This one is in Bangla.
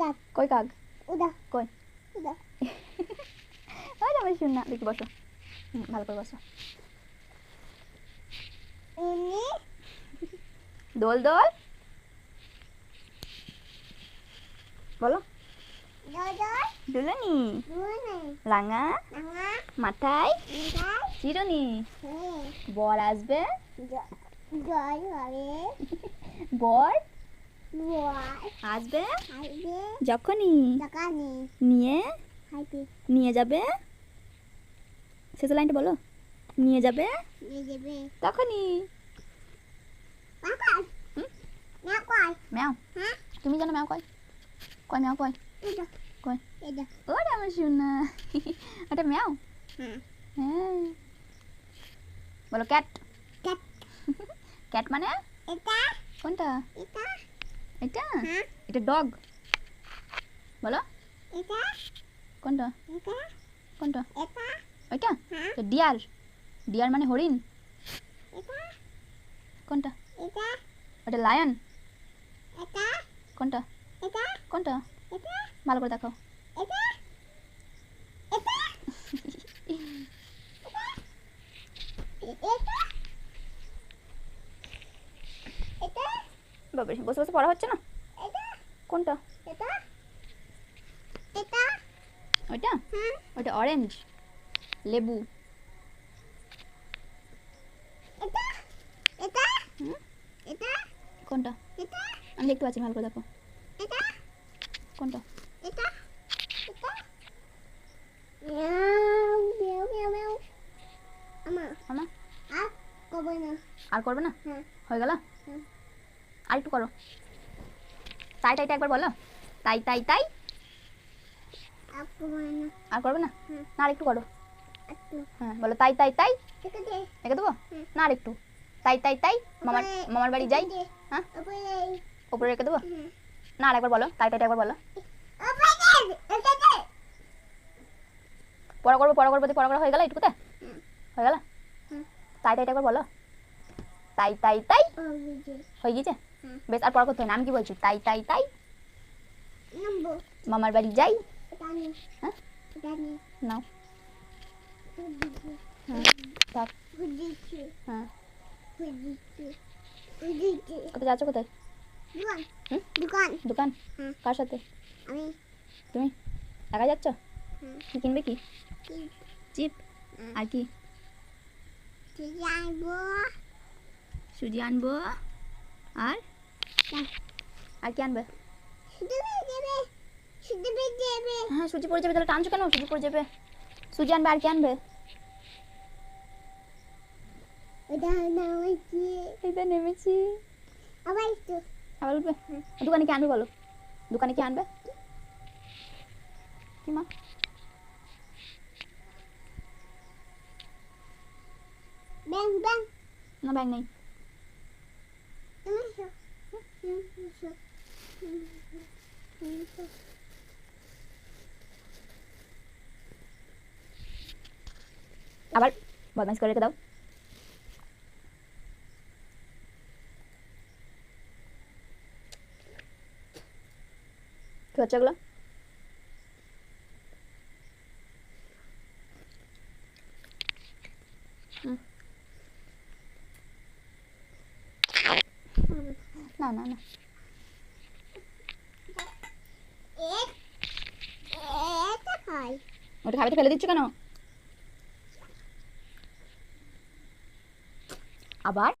কাক কই কাক উদা কই উদা ওই আমার শুন না দেখি বসো হুম, ভালো করে বসো ইনি দোল দোল বলো দুলনি নাঙা মাথায় চিরুনি বর আসবে বর আসবে? যখনই। নিয়ে? নিয়ে যাবে? শেষ লাইনটা বলো। নিয়ে যাবে? তখনই। ম্যাও। হ্যাঁ? তুমি জানো ম্যাও কয়? কয় ম্যাও কয়? কয়? এটা ওটা আমার শোনা ওটা ম্যাও? হ্যাঁ হ্যাঁ। বলো ক্যাট। ক্যাট। ক্যাট মানে? এটা। কোনটা? এটা। এটা? এটা ডগ। বলো। এটা? কোনটা? এটা? কোনটা? এটা? ওইটা? ডিয়ার। ডিয়ার মানে হরিণ। এটা? কোনটা? এটা? ওটা লায়ন। এটা? কোনটা? এটা? কোনটা? এটা? ভালো করে দেখো এটা এটা এটা এটা বাবা বসে বসে পড়া হচ্ছে না? কোনটা? এটা। এটা। ওইটা? ওটা অরেঞ্জ লেবু। এটা। এটা। এটা। কোনটা? এটা। আমি দেখতে পাচ্ছি ভালো করে দেখো। এটা। কোনটা? এটা। এটা। আর কবে না। আর করবে না? হ্যাঁ। হয়ে গেল। আর একটু করো। তাই তাইটা একবার বলো। তাই তাই তাই। আর করবে না? না, আর একটু করো। হ্যাঁ বলো তাই তাই তাই। রেখে দেবো? না, আর একটু। তাই তাই তাই। মামার মামার বাড়ি যাই। হ্যাঁ? ওপরে রেখে দেবো? না, আর একবার বলো। তাই তাইটা একবার বলো। পড়া করব পড়া করব পড়া করা হয়ে গেল একটুকুতে হুম। হয়ে গেল। তাই তাইটা একবার বলো। তাই তাই তাই। হয়ে গেছে। বেশ আর পড়া করতে হয় না আমি কি বলছি তাই তাই তাই মামার বাড়ি যাই নাও কোথায় যাচ্ছ কোথায় দোকান দোকান কার সাথে আমি তুমি একা যাচ্ছ কি কিনবে কি চিপ আর কি সুজি আনব আর। আর কি আনবে? হ্যাঁ সুজি পড়ে যাবে তাহলে টানছো কেন? সুজি পড়ে যাবে। সুজি আনবে আর কি আনবে? এইটা নেমেছি। আবার একটু। আবার উঠবে? দোকানে কি আনবে বলো? দোকানে কি আনবে? কি মা? ব্যাং ব্যাং না ব্যাগ নেই তুমি এসো হুম, এসো হুম, হুম, এসো। আবার বদমাইশ করে রেখে দাও। কি হুম। না না না। ওটা খাবে ফেলে দিচ্ছ কেন? আবার?